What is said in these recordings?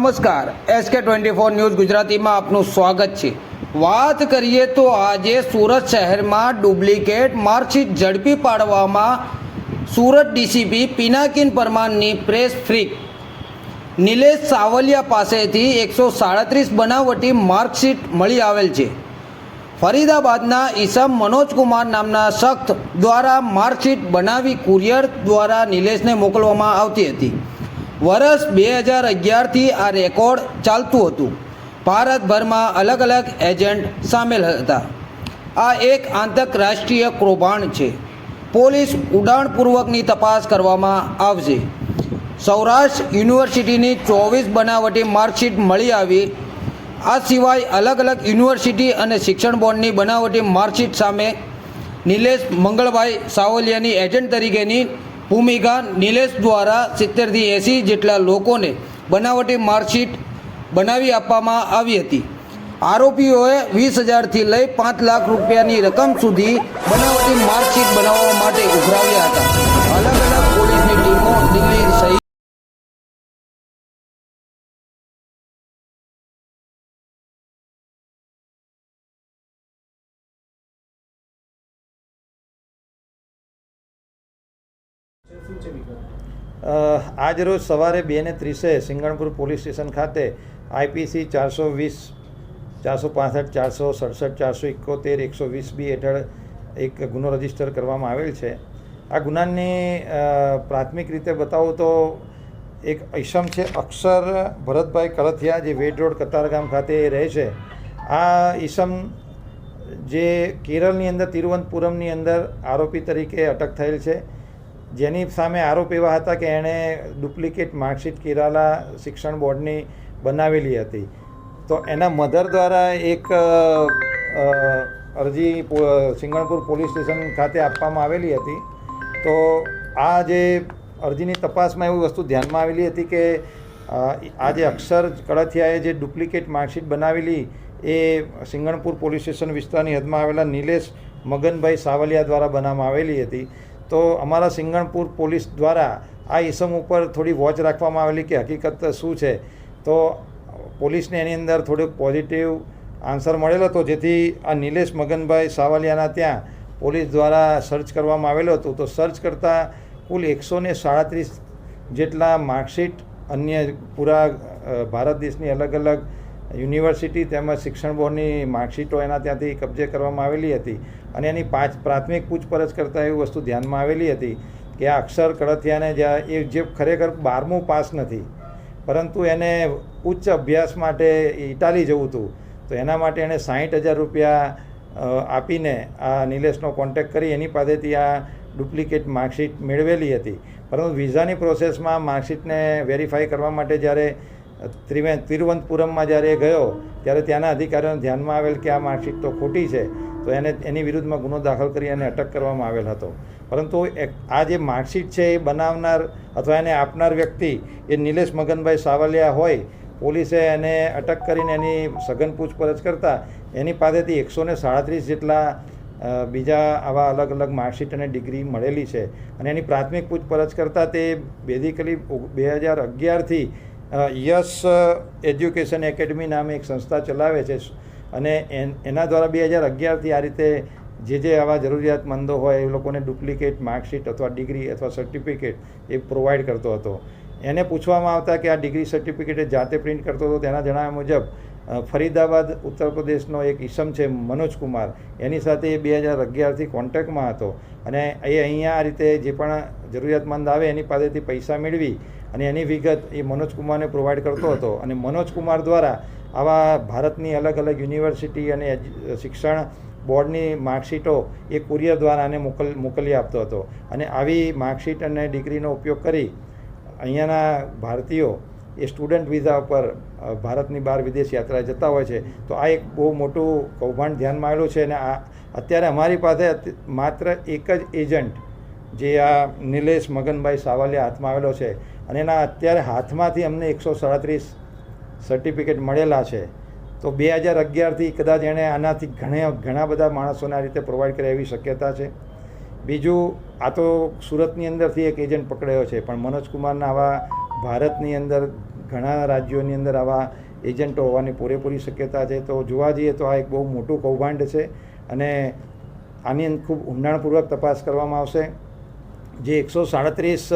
નમસ્કાર. SK twenty four news ગુજરાતીમાં આપનું સ્વાગત છે. વાત કરીએ તો આજે સુરત શહેરમાં ડુપ્લિકેટ માર્કશીટ ઝડપી પાડવામાં સુરત ડીસીપી પિનાકિન પરમારની પ્રેસ ફ્રીક. નિલેશ સાવલિયા પાસેથી એકસો સાડત્રીસ બનાવટી માર્કશીટ મળી આવેલ છે. ફરીદાબાદના ઈસમ મનોજકુમાર નામના શખ્સ દ્વારા માર્કશીટ બનાવી કુરિયર દ્વારા નિલેશને મોકલવામાં આવતી હતી. વર્ષ બે હજાર અગિયારથી આ રેકોર્ડ ચાલતું હતું. ભારતભરમાં અલગ અલગ એજન્ટ સામેલ હતા. આ એક આંતરરાષ્ટ્રીય કૌભાંડ છે. પોલીસ ઉડાણપૂર્વકની તપાસ કરવામાં આવશે. સૌરાષ્ટ્ર યુનિવર્સિટીની ચોવીસ બનાવટી માર્કશીટ મળી આવી. આ સિવાય અલગ અલગ યુનિવર્સિટી અને શિક્ષણ બોર્ડની બનાવટી માર્કશીટ સામે નિલેશ મંગળભાઈ સાવલિયાની એજન્ટ તરીકેની ભૂમિકા નિલેશ દ્વારા સિત્તેરથી એંસી જેટલા લોકોને બનાવટી માર્કશીટ બનાવી આપવામાં આવી હતી. આરોપીઓએ વીસ હજારથી લઈ પાંચ લાખ રૂપિયાની રકમ સુધી બનાવટી માર્કશીટ બનાવવા માટે ઉઘરાવ્યા હતા. આજ રોજ સવારે બે ને ત્રીસે સિંગણપુર પોલીસ સ્ટેશન ખાતે આઈપીસી ચારસો વીસ, ચારસો પાસઠ, ચારસો સડસઠ, ચારસો એકોતેર, એકસો વીસ બી હેઠળ એક ગુનો રજિસ્ટર કરવામાં આવેલ છે. આ ગુનાની પ્રાથમિક રીતે બતાવું તો એક ઈસમ છે અક્ષર ભરતભાઈ કળથિયા જે વેડ રોડ કતારગામ ખાતે રહે છે. આ ઈસમ જે કેરળની અંદર, તિરુવનંતપુરમની અંદર આરોપી તરીકે અટક થયેલ છે. જેની સામે આરોપ એવા હતા કે એણે ડુપ્લિકેટ માર્કશીટ કેરાલા શિક્ષણ બોર્ડની બનાવેલી હતી. તો એના મધર દ્વારા એક અરજી સિંગણપુર પોલીસ સ્ટેશન ખાતે આપવામાં આવેલી હતી. તો આ જે અરજીની તપાસમાં એવી વસ્તુ ધ્યાનમાં આવેલી હતી કે આ જે અક્ષર કળથિયાએ જે ડુપ્લિકેટ માર્કશીટ બનાવેલી એ સિંગણપુર પોલીસ સ્ટેશન વિસ્તારની હદમાં આવેલા નિલેશ મગનભાઈ સાવલિયા દ્વારા બનાવવામાં આવેલી હતી. તો અમારા સિંગણપુર પોલીસ દ્વારા આ ઇસમ ઉપર થોડી વોચ રાખવામાં આવેલી કે હકીકત શું છે? તો પોલીસને એની અંદર થોડુંક પોઝિટિવ આન્સર મળેલો હતો. જેથી આ નિલેશ મગનભાઈ સાવલિયાના ત્યાં પોલીસ દ્વારા સર્ચ કરવામાં આવેલો હતું. તો સર્ચ કરતાં કુલ એકસો ને સાડત્રીસ જેટલા માર્કશીટ અન્ય પૂરા ભારત દેશની અલગ અલગ યુનિવર્સિટી તેમજ શિક્ષણ બોર્ડની માર્કશીટો એના ત્યાંથી કબજે કરવામાં આવેલી હતી અને એની પાંચ પ્રાથમિક પૂછપરછ કરતાં એવી વસ્તુ ધ્યાનમાં આવેલી હતી કે આ અક્ષર કડથિયાને જ્યાં એ જે ખરેખર બારમું પાસ નથી, પરંતુ એને ઉચ્ચ અભ્યાસ માટે ઇટાલી જવું હતું, તો એના માટે એણે સાહીઠ હજાર રૂપિયા આપીને આ નિલેશનો કોન્ટેક્ટ કરી એની પાસેથી આ ડુપ્લિકેટ માર્કશીટ મેળવેલી હતી. પરંતુ વિઝાની પ્રોસેસમાં માર્કશીટને વેરીફાઈ કરવા માટે જ્યારે ત્રિવે, તિરુવનંતપુરમમાં જ્યારે એ ગયો, ત્યારે ત્યાંના અધિકારીઓને ધ્યાનમાં આવેલ કે આ માર્કશીટ તો ખોટી છે, તો એને, એની વિરુદ્ધમાં ગુનો દાખલ કરી અને અટક કરવામાં આવેલ હતો. પરંતુ આ જે માર્કશીટ છે એ બનાવનાર અથવા એને આપનાર વ્યક્તિ એ નિલેશ મગનભાઈ સાવલિયા હોય, પોલીસે એને અટક કરીને એની સઘન પૂછપરછ કરતા એની પાસેથી એકસો ને સાડત્રીસ જેટલા બીજા આવા અલગ અલગ માર્કશીટ અને ડિગ્રી મળેલી છે. અને એની પ્રાથમિક પૂછપરછ કરતાં તે બેઝિકલી બે હજાર અગિયારથી યસ એજ્યુકેશન એકેડમી નામે એક સંસ્થા ચલાવે છે. અને એન- દ્વારા બે હજાર અગિયારથી આ રીતે જે જે આવા જરૂરિયાતમંદો હોય એ લોકોને ડુપ્લિકેટ માર્કશીટ અથવા ડિગ્રી અથવા સર્ટિફિકેટ એ પ્રોવાઈડ કરતો હતો. એને પૂછવામાં આવતા કે આ ડિગ્રી સર્ટિફિકેટ જાતે પ્રિન્ટ કરતો હતો તેના જણાવ્યા મુજબ ફરીદાબાદ, ઉત્તર પ્રદેશનો એક ઈસમ છે મનોજ કુમાર. એની સાથે એ બે હજાર અગિયારથી કોન્ટેક્ટમાં હતો. અને એ અહીંયા આ રીતે જે પણ જરૂરિયાતમંદ આવે એની પાસેથી પૈસા મેળવી અને એની વિગત એ મનોજ કુમારને પ્રોવાઈડ કરતો હતો. અને મનોજ કુમાર દ્વારા આવા ભારતની અલગ અલગ યુનિવર્સિટી અને શિક્ષણ બોર્ડની માર્કશીટો એ કુરિયર દ્વારા આને મોકલ, મોકલી આપતો હતો. અને આવી માર્કશીટ અને ડિગ્રીનો ઉપયોગ કરી અહીંયાના ભારતીયો એ સ્ટુડન્ટ વિઝા ઉપર ભારતની બહાર વિદેશ યાત્રા જતા હોય છે. તો આ એક બહુ મોટું કૌભાંડ ધ્યાનમાં આવેલું છે. અને આ, અત્યારે અમારી પાસે માત્ર એક જ એજન્ટ જે આ નિલેશ મગનભાઈ સાવલિયા હાથમાં આવેલો છે અને એના અત્યારે હાથમાંથી અમને એકસો સાડત્રીસ સર્ટિફિકેટ મળેલા છે. તો બે હજાર અગિયારથી કદાચ એણે આનાથી ઘણા ઘણા બધા માણસોને આ રીતે પ્રોવાઈડ કરે એવી શક્યતા છે. બીજું, આ તો સુરતની અંદરથી એક એજન્ટ પકડાયો છે, પણ મનોજ કુમારના આવા ભારતની અંદર ઘણા રાજ્યોની અંદર આવા એજન્ટો હોવાની પૂરેપૂરી શક્યતા છે. તો જોવા જઈએ તો આ એક બહુ મોટું કૌભાંડ છે અને આની ખૂબ ઊંડાણપૂર્વક તપાસ કરવામાં આવશે. જે એકસો સાડત્રીસ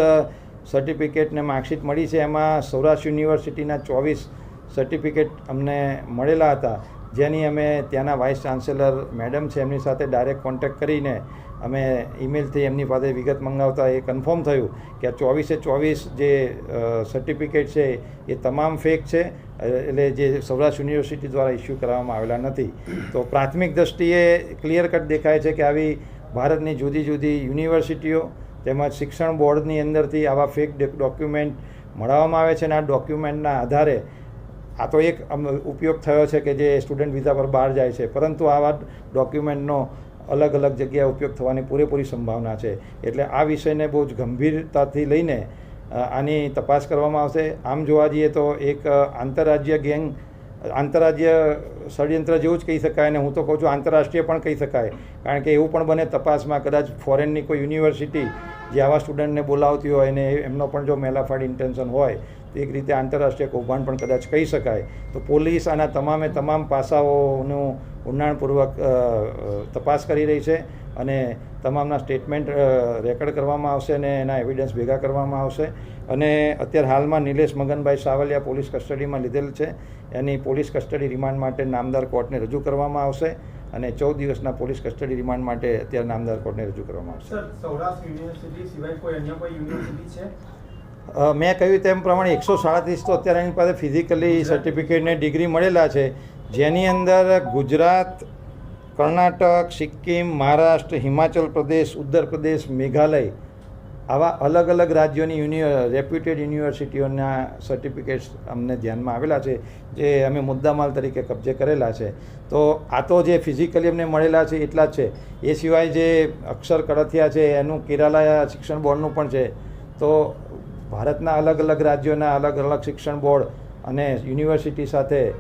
સર્ટિફિકેટ ને માર્કશીટ મળી છે, એમાં સૌરાષ્ટ્ર યુનિવર્સિટીના ચોવીસ સર્ટિફિકેટ અમને મળેલા હતા. જેની અમે ત્યાંના વાઇસ ચાન્સેલર મેડમ છે, એમની સાથે ડાયરેક્ટ કોન્ટેક્ટ કરીને અમે ઈમેલથી એમની પાસે વિગત મંગાવતા એ કન્ફર્મ થયું કે આ ચોવીસે ચોવીસ જે સર્ટિફિકેટ છે, એ તમામ ફેક છે એટલે જે સૌરાષ્ટ્ર યુનિવર્સિટી દ્વારા ઇસ્યુ કરવામાં આવેલા નથી. તો પ્રાથમિક દ્રષ્ટિએ ક્લિયર કટ દેખાય છે કે આવી ભારતની જુદી જુદી યુનિવર્સિટીઓ તેમજ શિક્ષણ બોર્ડની અંદરથી આવા ફેક ડોક્યુમેન્ટ મળવામાં આવે છે અને આ ડોક્યુમેન્ટના આધારે આ તો એક ઉપયોગ થયો છે કે જે સ્ટુડન્ટ વિઝા પર બહાર જાય છે. પરંતુ આવા ડોક્યુમેન્ટનો અલગ અલગ જગ્યાએ ઉપયોગ થવાની પૂરેપૂરી સંભાવના છે. એટલે આ વિષયને બહુ જ ગંભીરતાથી લઈને આની તપાસ કરવામાં આવશે. આમ જોવા જઈએ તો એક આંતરરાજ્ય ગેંગ, આંતરરાજ્ય ષડયંત્ર જેવું જ કહી શકાય અને હું તો કહું છું આંતરરાષ્ટ્રીય પણ કહી શકાય. કારણ કે એવું પણ બને તપાસમાં. કદાચ ફોરેનની કોઈ યુનિવર્સિટી જે આવા સ્ટુડન્ટને બોલાવતી હોય અને એમનો પણ જો મેલાફાડ ઇન્ટેન્શન હોય, તો એક રીતે આંતરરાષ્ટ્રીય કૌભાંડ પણ કદાચ કહી શકાય. તો પોલીસ આના તમામે તમામ પાસાઓનું ઊંડાણપૂર્વક તપાસ કરી રહી છે અને તમામના સ્ટેટમેન્ટ રેકોર્ડ કરવામાં આવશે અને એના એવિડન્સ ભેગા કરવામાં આવશે. અને અત્યારે હાલમાં નિલેશ મગનભાઈ સાવલિયા પોલીસ કસ્ટડીમાં લીધેલ છે. એની પોલીસ કસ્ટડી રિમાન્ડ માટે નામદાર કોર્ટને રજૂ કરવામાં આવશે. અને ચૌદ દિવસના પોલીસ કસ્ટડી રિમાન્ડ માટે અત્યારે નામદાર કોર્ટને રજૂ કરવામાં આવશે. સૌરાષ્ટ્ર યુનિવર્સિટી સિવાય કોઈ અન્ય કોઈ યુનિવર્સિટી છે? મેં કહ્યું તેમ પ્રમાણે એકસો સાડત્રીસ તો અત્યારે એની પાસે ફિઝિકલી સર્ટિફિકેટને ડિગ્રી મળેલા છે. જેની અંદર ગુજરાત કર્ણાટક સિક્કિમ મહારાષ્ટ્ર હિમાચલ પ્રદેશ ઉત્તર પ્રદેશ મેઘાલય આવા અલગ અલગ રાજ્યોની યુનિ, રેપ્યુટેડ યુનિવર્સિટીઓના સર્ટિફિકેટ્સ અમને ધ્યાનમાં આવેલા છે, જે અમે મુદ્દામાલ તરીકે કબજે કરેલા છે. તો આ તો જે ફિઝિકલી અમને મળેલા છે, એટલા જ છે. એ સિવાય જે અક્ષર કડથિયા છે, એનું કેરાલા શિક્ષણ બોર્ડનું પણ છે. તો ભારતના અલગ અલગ રાજ્યોના અલગ અલગ શિક્ષણ બોર્ડ અને યુનિવર્સિટી સાથે